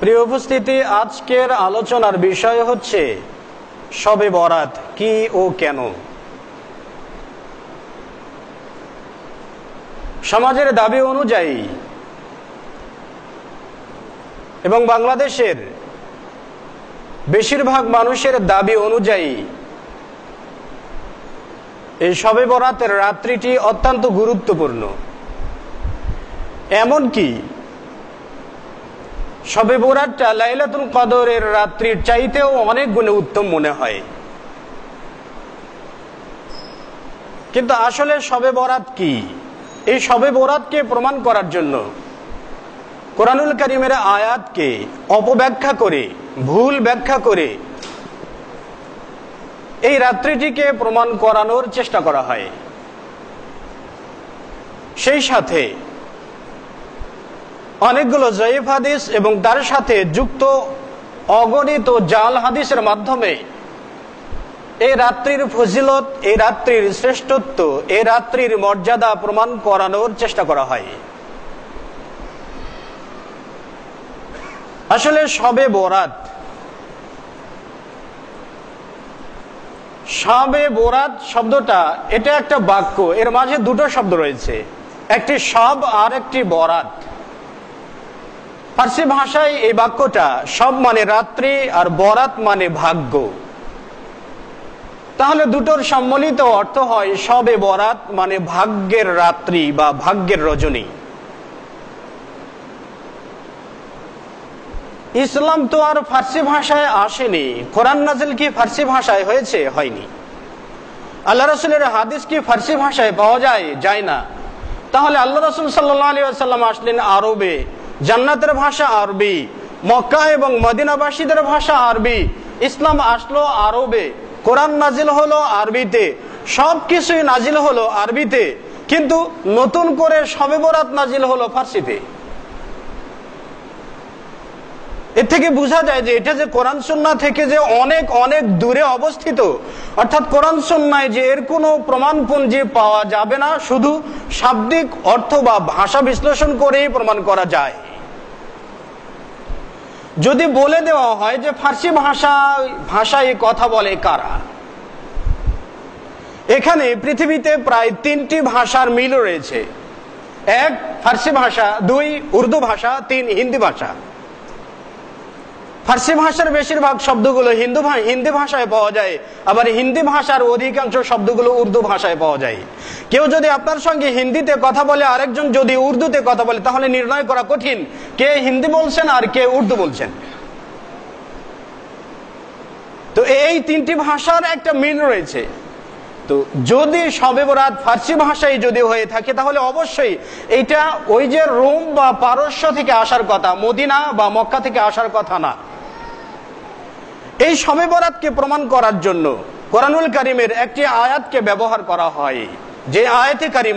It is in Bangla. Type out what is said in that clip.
প্রিয় উপস্থিতি, আজকের আলোচনার বিষয় হচ্ছে সবে বরাত, কি ও কেন? সমাজের দাবি অনুযায়ী এবং বাংলাদেশের বেশিরভাগ মানুষের দাবি অনুযায়ী এই সবে বরাতের রাত্রিটি অত্যন্ত গুরুত্বপূর্ণ। এমনকি সবে বরাতটা লাইলাতুল কদরের রাত্রির চাইতেও অনেক গুণে উত্তম মনে হয়। কিন্তু আসলে সবে বরাত কি? এই সবে বরাতকে প্রমাণ করার জন্য কোরআনুল করিমের আয়াতকে অপব্যাখ্যা করে, ভুল ব্যাখ্যা করে এই রাত্রিটিকে প্রমাণ করানোর চেষ্টা করা হয়। সেই সাথে অনেকগুলো জয়ীফ হাদিস এবং তার সাথে যুক্ত অগণিত জাল হাদিসের মাধ্যমে। এই রাত্রির ফজিলত এই রাত্রির শ্রেষ্ঠত্ব এই রাত্রির মর্যাদা প্রমাণ করানোর চেষ্টা করা হয়। আসলে সবে বরাত, সবে বোরাত শব্দটা, এটা একটা বাক্য, এর মাঝে দুটো শব্দ রয়েছে, একটি সব আর একটি বরাত। ফার্সি ভাষায় এই বাক্যটা, সব মানে রাত্রি আর বরাত মানে ভাগ্য। তাহলে দুটোর সম্মিলিত অর্থ হয় সবে বরাত মানে ভাগ্যের রাত্রি বা ভাগ্যের রজনী। ইসলাম তো আর ফার্সি ভাষায় আসেনি। কোরআন নাজিল কি ফার্সি ভাষায় হয়েছে? হয়নি। আল্লাহ রসুলের হাদিস কি ফার্সি ভাষায় পাওয়া যায়? যায় না। তাহলে আল্লাহ রসুল সাল্লাহ আলী আসলেন আরবে। জান্নাতের ভাষা আরবি, মক্কা এবং মদিনাবাসীদের ভাষা আরবি, ইসলাম আসলো আরবে, কোরআন নাজিল হলো আরবিতে সব কিছুই নাজিল হলো আরবিতে, কিন্তু নতুন করে সবে বরাত নাজিল হলো ফার্সিতে। এর থেকে বোঝা যায় যে এটা যে কোরআন সন্না থেকে যে অনেক অনেক দূরে অবস্থিত, অর্থাৎ কোরআন সন্ন্যায় যে এর কোনো প্রমাণপুঞ্জি পাওয়া যাবে না, শুধু শাব্দিক অর্থ বা ভাষা বিশ্লেষণ করেই প্রমাণ করা যায়। যদি বলে দেওয়া হয় যে ফার্সি ভাষা, ভাষায় কথা বলে কারা? এখানে পৃথিবীতে প্রায় তিনটি ভাষার মিল রয়েছে। এক, ফার্সি ভাষা, দুই, উর্দু ভাষা, তিন, হিন্দি ভাষা। ফার্সি ভাষার বেশিরভাগ শব্দগুলো হিন্দু হিন্দি ভাষায় পাওয়া যায়, আবার হিন্দি ভাষার অধিকাংশ শব্দগুলো উর্দু ভাষায় পাওয়া যায়। কেউ যদি আপনার সঙ্গে হিন্দিতে কথা বলে আরেকজন যদি উর্দুতে কথা বলে, তাহলে নির্ণয় করা কঠিন। কে হিন্দি বলছেন আর কে উর্দু বলছেন। তো এই তিনটি ভাষার একটা মিল রয়েছে। তো যদি সবে বরাত ফার্সি ভাষায় যদি হয়ে থাকে, তাহলে অবশ্যই এটা ওই যে রোম বা পারস্য থেকে আসার কথা, মদিনা বা মক্কা থেকে আসার কথা না। এই সবে বরাতকে প্রমাণ করার জন্য কোরআনুল করিমের একটি আয়াতকে ব্যবহার করা হয়। যে আয়াতে কারিমা